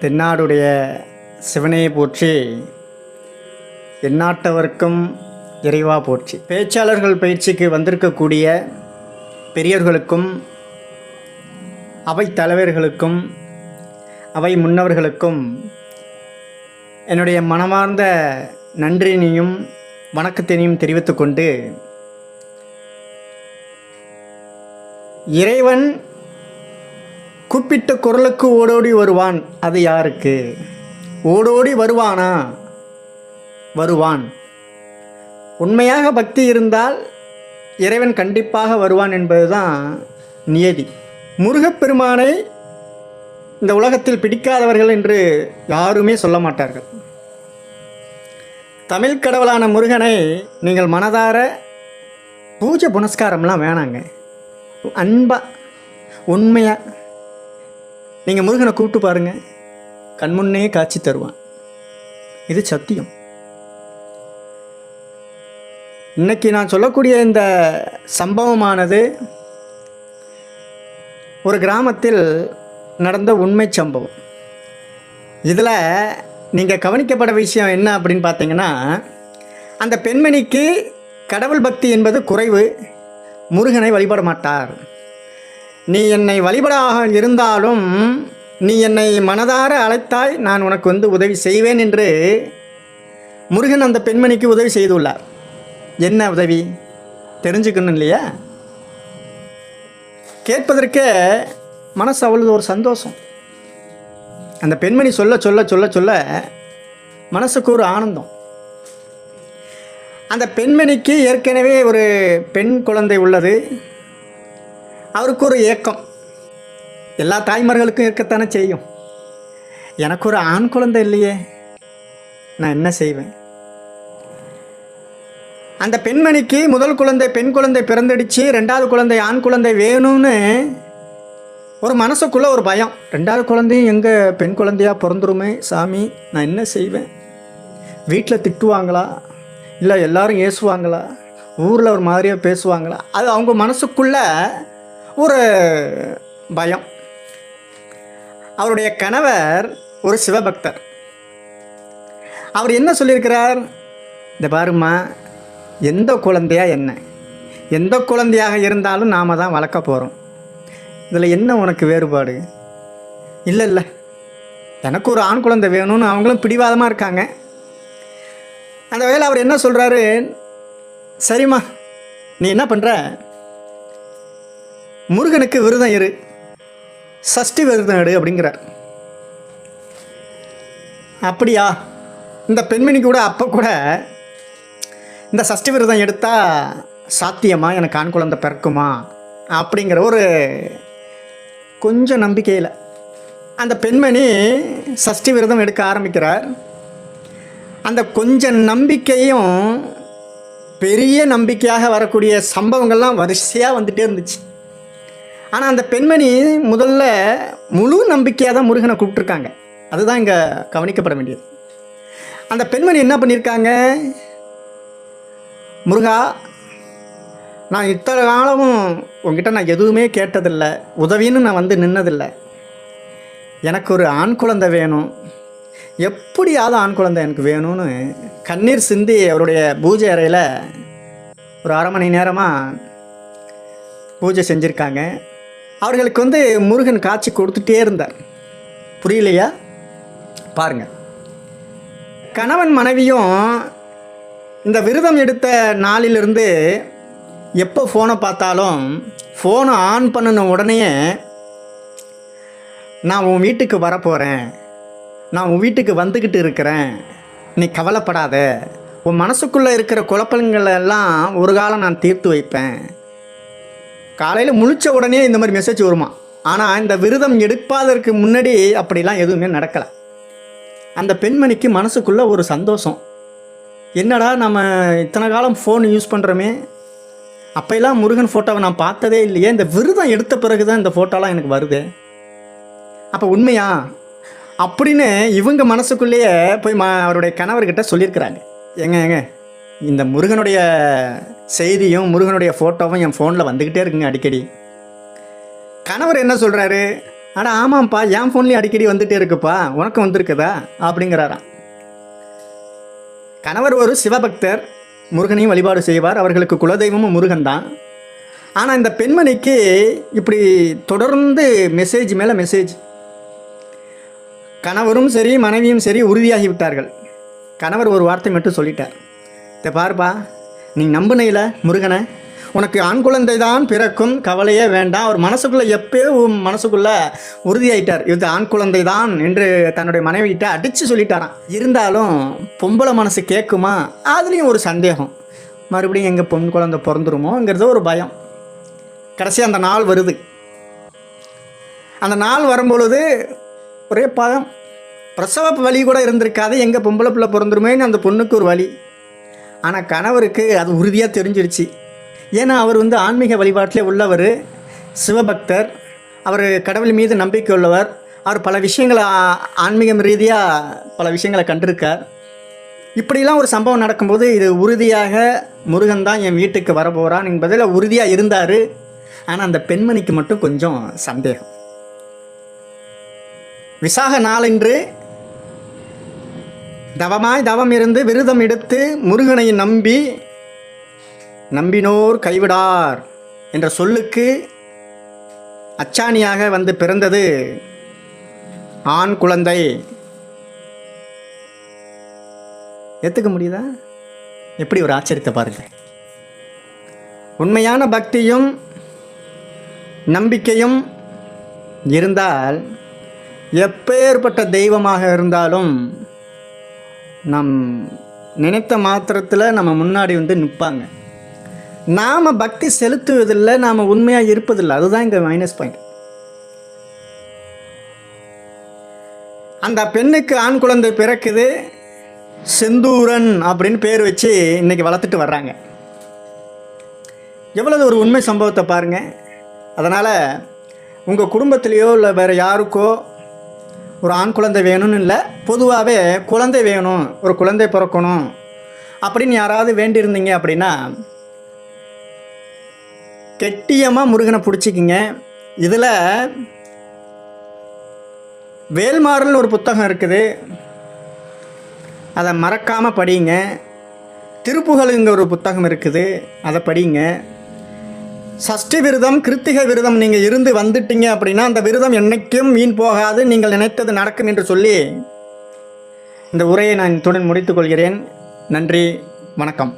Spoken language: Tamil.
தென்னாடுடைய சிவனையை போற்றி எந்நாட்டவர்க்கும் இறைவா போற்றி. பேச்சாளர்கள் பயிற்சிக்கு வந்திருக்கக்கூடிய பெரியவர்களுக்கும் அவை தலைவர்களுக்கும் அவை முன்னவர்களுக்கும் என்னுடைய மனமார்ந்த நன்றினையும் வணக்கத்தினையும் தெரிவித்துக்கொண்டு இறைவன் கூப்பிட்ட குரலுக்கு ஓடோடி வருவான். அது யாருக்கு? ஓடோடி வருவானா? வருவான். உண்மையாக பக்தி இருந்தால் இறைவன் கண்டிப்பாக வருவான் என்பதுதான் நியதி. முருகப்பெருமானை இந்த உலகத்தில் பிடிக்காதவர்கள் என்று யாருமே சொல்ல மாட்டார்கள். தமிழ் கடவுளான முருகனை நீங்கள் மனதார பூஜை புனஸ்காரம்லாம் வேணாங்க. அன்பா உண்மையாக நீங்கள் முருகனை கூப்பிட்டு பாருங்க. கண்முன்னே காட்சி தருவான். இது சத்தியம். இன்னைக்கு நான் சொல்லக்கூடிய இந்த சம்பவமானது ஒரு கிராமத்தில் நடந்த உண்மை சம்பவம். இதில் நீங்கள் கவனிக்கப்பட விஷயம் என்ன அப்படின்னு பார்த்தீங்கன்னா அந்த பெண்மணிக்கு கடவுள் பக்தி என்பது குறைவு முருகனை வழிபட மாட்டார். நீ என்னை வழிபடாக இருந்தாலும் நீ என்னை மனதார அழைத்தாய் நான் உனக்கு வந்து உதவி செய்வேன் என்று முருகன் அந்த பெண்மணிக்கு உதவி செய்துள்ளார். என்ன உதவி? தெரிஞ்சுக்கணும் இல்லையா? கேட்பதற்கே மனசு அவ்வளவு ஒரு சந்தோஷம். அந்த பெண்மணி சொல்ல சொல்ல சொல்ல சொல்ல மனசுக்கு ஒரு ஆனந்தம். அந்த பெண்மணிக்கு ஏற்கனவே ஒரு பெண் குழந்தை உள்ளது. அவருக்கு ஒரு ஏக்கம். எல்லா தாய்மார்களுக்கும் இருக்கத்தானே செய்யும். எனக்கு ஒரு ஆண் குழந்தை இல்லையே. நான் என்ன செய்வேன்? அந்த பெண்மணிக்கு முதல் குழந்தை பெண் குழந்தை பிறந்துடுச்சு. ரெண்டாவது குழந்தை ஆண் குழந்தை வேணும்னு ஒரு மனசுக்குள்ளே ஒரு பயம். ரெண்டாவது குழந்தையும் எங்கே பெண் குழந்தையாக பிறந்துருமே சாமி நான் என்ன செய்வேன்? வீட்டில் திட்டுவாங்களா? இல்லை எல்லாரும் ஏசுவாங்களா? ஊரில் ஒரு மாதிரியாக பேசுவாங்களா? அது அவங்க மனசுக்குள்ளே ஒரு பயம். அவருடைய கணவர் ஒரு சிவபக்தர். அவர் என்ன சொல்லியிருக்கிறார்? இந்த பாருமா எந்த குழந்தையா என்ன? எந்த குழந்தையாக இருந்தாலும் நாம் தான் வளர்க்க போகிறோம் இதில் என்ன உனக்கு வேறுபாடு? இல்லை இல்லை. எனக்கு ஒரு ஆண் குழந்தை வேணும்னு அவங்களும் பிடிவாதமாக இருக்காங்க. அந்த வகையில் அவர் என்ன சொல்கிறாரு சரிம்மா நீ என்ன பண்ணுற முருகனுக்கு விரதம் இரு. சஷ்டி விரதம் எடு அப்படிங்கிறார். அப்படியா? இந்த பெண்மணி கூட அப்போ கூட இந்த சஷ்டி விரதம் எடுத்தால் சாத்தியமா? எனக்கு ஆண் குழந்தை பிறக்குமா? அப்படிங்கிற ஒரு கொஞ்சம் நம்பிக்கையில் அந்த பெண்மணி சஷ்டி விரதம் எடுக்க ஆரம்பிக்கிறார். அந்த கொஞ்சம் நம்பிக்கையும் பெரிய நம்பிக்கையாக வரக்கூடிய சம்பவங்கள்லாம் வரிசையாக வந்துகிட்டே இருந்துச்சு. ஆனால் அந்த பெண்மணி முதல்ல முழு நம்பிக்கையாக தான் முருகனை கூப்பிட்ருக்காங்க அதுதான் இங்கே கவனிக்கப்பட வேண்டியது. அந்த பெண்மணி என்ன பண்ணியிருக்காங்க? முருகா நான் இத்தனை காலமும் உங்ககிட்ட நான் எதுவுமே கேட்டதில்லை. உதவின்னு நான் வந்து நின்னதில்லை. எனக்கு ஒரு ஆண் குழந்தை வேணும். எப்படியாவது ஆண் குழந்தை எனக்கு வேணும்னு கண்ணீர் சிந்தி அவருடைய பூஜை அறையில் ஒரு அரை மணி நேரமாக பூஜை செஞ்சுருக்காங்க. அவர்களுக்கு வந்து முருகன் காட்சி கொடுத்துட்டே இருந்தார். புரியலையா? பாருங்க. கணவன் மனைவியும் இந்த விரதம் எடுத்த நாளிலிருந்து எப்போ ஃபோனை பார்த்தாலும் ஃபோனை ஆன் பண்ணின உடனேயே நான் உன் வீட்டுக்கு வரப்போகிறேன் நான் உன் வீட்டுக்கு வந்துக்கிட்டு இருக்கிறேன். நீ கவலைப்படாத. உன் மனசுக்குள்ளே இருக்கிற குழப்பங்களெல்லாம் ஒரு காலம் நான் தீர்த்து வைப்பேன். காலையில் முழிச்ச உடனே இந்த மாதிரி மெசேஜ் வருமா? ஆனால் இந்த விரதம் எடுப்பாதற்கு முன்னாடி அப்படிலாம் எதுவுமே நடக்கலை. அந்த பெண்மணிக்கு மனசுக்குள்ளே ஒரு சந்தோஷம். என்னடா நம்ம இத்தனை காலம் ஃபோன் யூஸ் பண்ணுறோமே அப்போல்லாம் முருகன் ஃபோட்டோவை நான் பார்த்ததே இல்லையே. இந்த விரதம் எடுத்த பிறகு தான் இந்த ஃபோட்டோலாம் எனக்கு வருது. அப்போ உண்மையா? அப்படின்னு இவங்க மனசுக்குள்ளேயே போய் ம அவருடைய கணவர்கிட்ட சொல்லியிருக்கிறாங்க. ஏங்க ஏங்க இந்த முருகனுடைய செய்தியும் முருகனுடைய ஃபோட்டோவும் என் ஃபோனில் வந்துக்கிட்டே இருக்குங்க அடிக்கடி. கணவர் என்ன சொல்கிறாரு ஆனால் ஆமாம்ப்பா என் ஃபோன்லேயும் அடிக்கடி வந்துகிட்டே இருக்குப்பா. உனக்கு வந்திருக்குதா? அப்படிங்கிறாராம். கணவர் ஒரு சிவபக்தர் முருகனையும் வழிபாடு செய்வார். அவர்களுக்கு குலதெய்வமும் முருகன் தான் ஆனால் இந்த பெண்மணிக்கு இப்படி தொடர்ந்து மெசேஜ் மேலே மெசேஜ் கணவரும் சரி மனைவியும் சரி உறுதியாகி விட்டார்கள் கணவர் ஒரு வார்த்தை மட்டும் சொல்லிட்டார். இதை பாருப்பா நீ நம்புனையில முருகனை? உனக்கு ஆண் குழந்தை தான் பிறக்கும். கவலையே வேண்டாம். அவர் மனசுக்குள்ளே எப்பயோ உன் மனசுக்குள்ளே உறுதியாயிட்டார். இது ஆண் குழந்தை தான் என்று தன்னுடைய மனைவிகிட்ட அடித்து சொல்லிட்டாராம். இருந்தாலும் பொம்பளை மனசு கேட்குமா? அதுலேயும் ஒரு சந்தேகம். மறுபடியும் எங்கள் பொன் குழந்தை பிறந்துருமோங்கிறது ஒரு பயம். கடைசி அந்த நாள் வருது. அந்த நாள் வரும்பொழுது ஒரே பயம். பிரசவ வலி கூட இருந்திருக்காது. எங்கள் பொம்பளை பிள்ளை பிறந்துருமேன்னு அந்த பொண்ணுக்கு ஒரு வலி. ஆனால் கணவருக்கு அது உறுதியாக தெரிஞ்சிருச்சு. ஏன்னா அவர் வந்து ஆன்மீக வழிபாட்டிலே உள்ளவர் சிவபக்தர் அவர் கடவுள் மீது நம்பிக்கை உள்ளவர். அவர் பல விஷயங்களை ஆன்மீகம் ரீதியாக பல விஷயங்களை கண்டிருக்கார். இப்படிலாம் ஒரு சம்பவம் நடக்கும்போது இது உறுதியாக முருகன் தான் என் வீட்டுக்கு வரப்போகிறான் என்பதில் உறுதியாக இருந்தார். ஆனால் அந்த பெண்மணிக்கு மட்டும் கொஞ்சம் சந்தேகம். விசாக நாளன்று தவமாய் தவம் இருந்து விரதம் எடுத்து முருகனை நம்பி நம்பினோர் கைவிடார் என்ற சொல்லுக்கு அச்சாணியாக வந்து பிறந்தது ஆண் குழந்தை. ஏற்றுக்க முடியுதா? எப்படி ஒரு ஆச்சரியத்தை பாருங்க. உண்மையான பக்தியும் நம்பிக்கையும் இருந்தால் எப்பேற்பட்ட தெய்வமாக இருந்தாலும் நம் நினைத்த மாத்திரத்தில் நம்ம முன்னாடி வந்து நிற்பாங்க நாம் பக்தி செலுத்துவதில்லை நாம் உண்மையாக இருப்பதில்லை. அதுதான் இங்கே மைனஸ் பாயிண்ட் அந்த பெண்ணுக்கு ஆண் குழந்தை பிறக்குது செந்தூரன் அப்படின்னு பேர் வச்சு இன்றைக்கி வளர்த்துட்டு வர்றாங்க. எவ்வளவு ஒரு உண்மை சம்பவத்தை பாருங்கள் அதனால் உங்கள் குடும்பத்திலேயோ இல்லை வேறு யாருக்கோ ஒரு ஆண் குழந்தை வேணும்னு இல்லை பொதுவாகவே குழந்தை வேணும் ஒரு குழந்தை பிறக்கணும் அப்படின்னு யாராவது வேண்டியிருந்தீங்க அப்படின்னா கெட்டியமாக முருகனை பிடிச்சிக்கிங்க. இதில் வேல்மாறல் ஒரு புத்தகம் இருக்குது. அதை மறக்காமல் படிங்க. திருப்புகழுங்கிற ஒரு புத்தகம் இருக்குது. அதை படிங்க. சஷ்டி விரதம் கிருத்திகை விரதம் நீங்கள் இருந்து வந்துட்டீங்க அப்படின்னா அந்த விரதம் என்றைக்கும் வீண் போகாது. நீங்கள் நினைத்தது நடக்கும் என்று சொல்லி இந்த உரையை நான் இத்துடன் முடித்துக்கொள்கிறேன் நன்றி வணக்கம்.